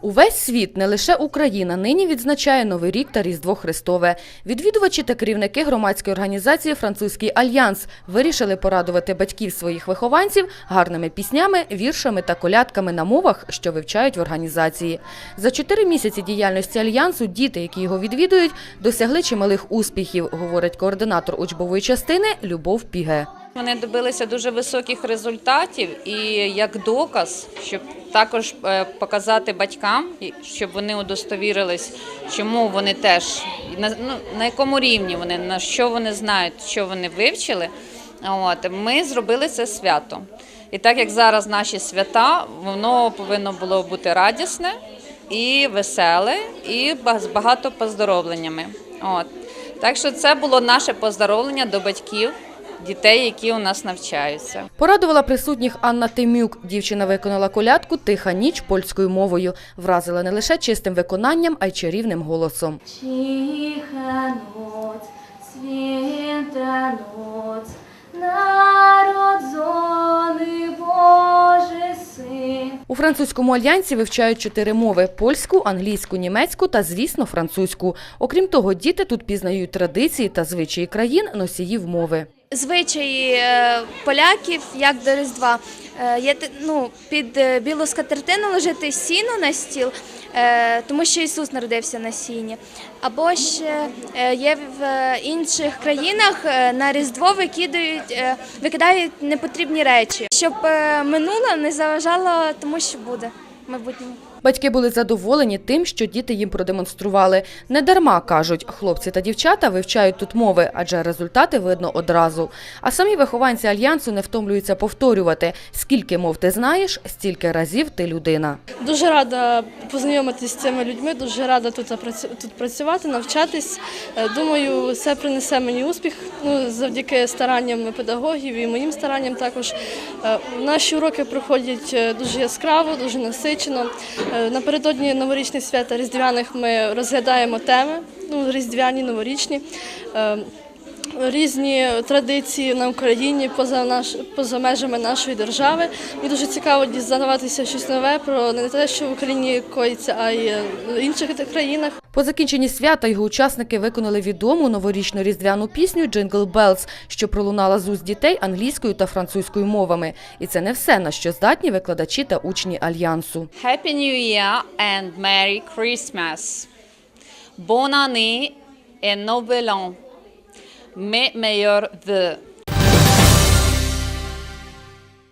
Увесь світ, не лише Україна, нині відзначає Новий рік та Різдво Христове. Відвідувачі та керівники громадської організації Французький альянс вирішили порадувати батьків своїх вихованців гарними піснями, віршами та колядками на мовах, що вивчають в організації. За чотири місяці діяльності альянсу діти, які його відвідують, досягли чималих успіхів, говорить координатор учбової частини Любов Піге. Вони добилися дуже високих результатів, і як доказ, щоб також е, показати батькам, щоб вони удостовірились, чому вони теж на, ну, на якому рівні вони, на що вони знають, що вони вивчили. От ми зробили це свято. І так як зараз наші свята, воно повинно було бути радісне і веселе, і з багато поздоровленнями. От. Так що це було наше поздоровлення до батьків дітей, які у нас навчаються. Порадувала присутніх Анна Тимюк. Дівчина виконала колядку Тиха ніч польською мовою. Вразила не лише чистим виконанням, а й чарівним голосом. Cicha noc, święta noc, narodzony Boży Syn. У французькому альянсі вивчають чотири мови: польську, англійську, німецьку та, звісно, французьку. Окрім того, діти тут пізнають традиції та звичаї країн носіїв мови. Звичаї е, поляків як до Різдва. Е, Є те- ну, під е, білу скатертину лежити сіно на стіл, е, тому що Ісус народився на сіні. Або ще е, є в е, інших країнах е, на Різдво викидають, е, викидають непотрібні речі, щоб е, минуле не заважало тому, що буде майбутньому. Батьки були задоволені тим, що діти їм продемонстрували. Не дарма кажуть, хлопці та дівчата вивчають тут мови, адже результати видно одразу. А самі вихованці альянсу не втомлюються повторювати: скільки мов ти знаєш, стільки разів ти людина. Дуже рада познайомитися з цими людьми, дуже рада тут, тут працювати, навчатись. Е, Думаю, це принесе мені успіх ну, завдяки старанням педагогів і моїм старанням також. Е, Наші уроки проходять е, дуже яскраво, дуже насичено. Е, Напередодні новорічних свят різдвяних ми розглядаємо теми, ну, різдвяні, новорічні. Е, Різні традиції на Україні поза наш поза межами нашої держави. Мені дуже цікаво дізнаватися щось нове про не те, що в Україні коїться, а й в інших країнах. По закінченні свята його учасники виконали відому новорічну різдвяну пісню «Джингл Белls», що пролунала з уст дітей англійською та французькою мовами. І це не все, на що здатні викладачі та учні альянсу. Happy New Year and Merry Christmas. Bonne année et nouvel an. Mayor the